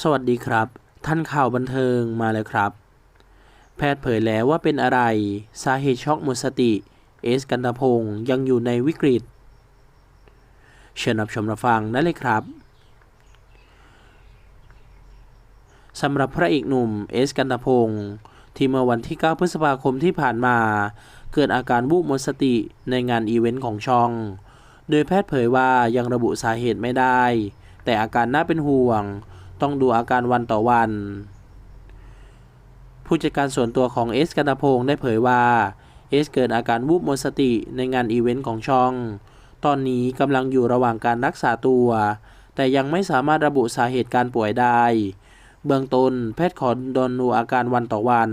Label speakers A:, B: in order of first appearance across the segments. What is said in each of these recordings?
A: สวัสดีครับ ท่านข่าวบันเทิงมาแล้วครับ แพทย์เผยแล้วว่าเป็นอะไร สาเหตุช็อกหมดสติ เอสกันตพงศ์ยังอยู่ในวิกฤต เชิญรับชมรับฟังได้เลยครับสำหรับพระเอกหนุ่มเอสกันตพงศ์ที่เมื่อวันที่ 9 พฤษภาคมที่ผ่านมา เกิดอาการวูบหมดสติในงานอีเวนต์ของช่อง โดยแพทย์เผยว่ายังระบุสาเหตุไม่ได้ แต่อาการน่าเป็นห่วง ต้องดูอาการวันต่อวัน ผู้จัดการส่วนตัวของเอสกันพงศ์ได้เผยว่าเอสเกิดอาการวูบหมดสติในงานอีเวนต์ของช่อง ตอนนี้กำลังอยู่ระหว่างการรักษาตัว แต่ยังไม่สามารถระบุสาเหตุการป่วยได้ เบื้องต้นแพทย์ขอดนดูอาการวันต่อวัน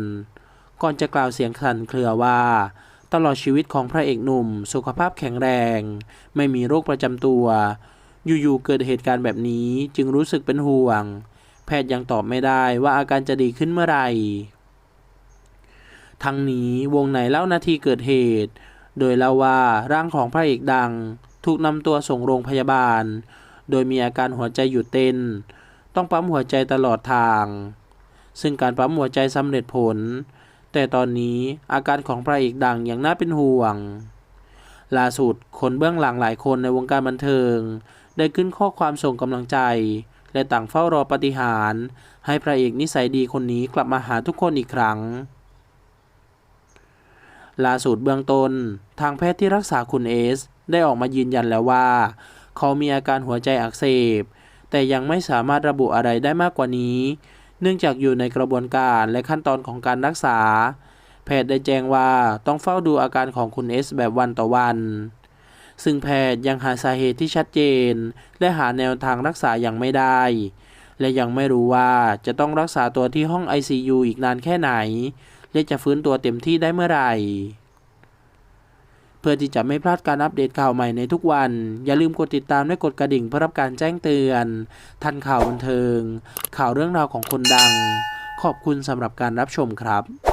A: ก่อนจะกล่าวเสียงสั่นเครือว่า ตลอดชีวิตของพระเอกหนุ่ม สุขภาพแข็งแรง ไม่มีโรคประจำตัว อยู่ๆเกิดเหตุการณ์แบบนี้จึงรู้สึกเป็นห่วง แพทย์ยังตอบไม่ได้ว่าอาการจะดีขึ้นเมื่อไหร่ทั้งนี้วงในเล่านาทีเกิดเหตุ โดยเล่าว่าร่างของพระเอกดัง ถูกนำตัวส่งโรงพยาบาล โดยมีอาการหัวใจหยุดเต้น ต้องปั๊มหัวใจตลอดทาง ซึ่งการปั๊มหัวใจสำเร็จผล แต่ตอนนี้อาการของพระเอกดังยังน่าเป็นห่วง ล่าสุดคนเบื้องหลังหลายคนในวงการบันเทิง ได้ขึ้นข้อความส่งกำลังใจ และต่างเฝ้ารอปฏิหาร ให้พระเอกนิสัยดีคนนี้กลับมาหาทุกคนอีกครั้งล่าสุดเบื้องต้น ทางแพทย์ที่รักษาคุณเอส ได้ออกมายืนยันแล้วว่า เขามีอาการหัวใจอักเสบ แต่ยังไม่สามารถระบุอะไรได้มากกว่านี้ เนื่องจากอยู่ในกระบวนการและขั้นตอนของการรักษา แพทย์ได้แจ้งว่าต้องเฝ้าดูอาการของคุณเอสแบบวันต่อวัน ซึ่งแพทย์ยังหาสาเหตุที่ชัดเจน และหาแนวทางรักษาอย่างไม่ได้ และยังไม่รู้ว่าจะต้องรักษาตัวที่ห้อง ICU อีกนานแค่ไหน และจะฟื้นตัวเต็มที่ได้เมื่อไหร่เพื่อที่จะไม่พลาดการอัปเดตข่าวใหม่ในทุกวัน อย่าลืมกดติดตามและกดกระดิ่งเพื่อรับการแจ้งเตือน ทันข่าวบันเทิง ข่าวเรื่องราวของคนดัง ขอบคุณสำหรับการรับชมครับ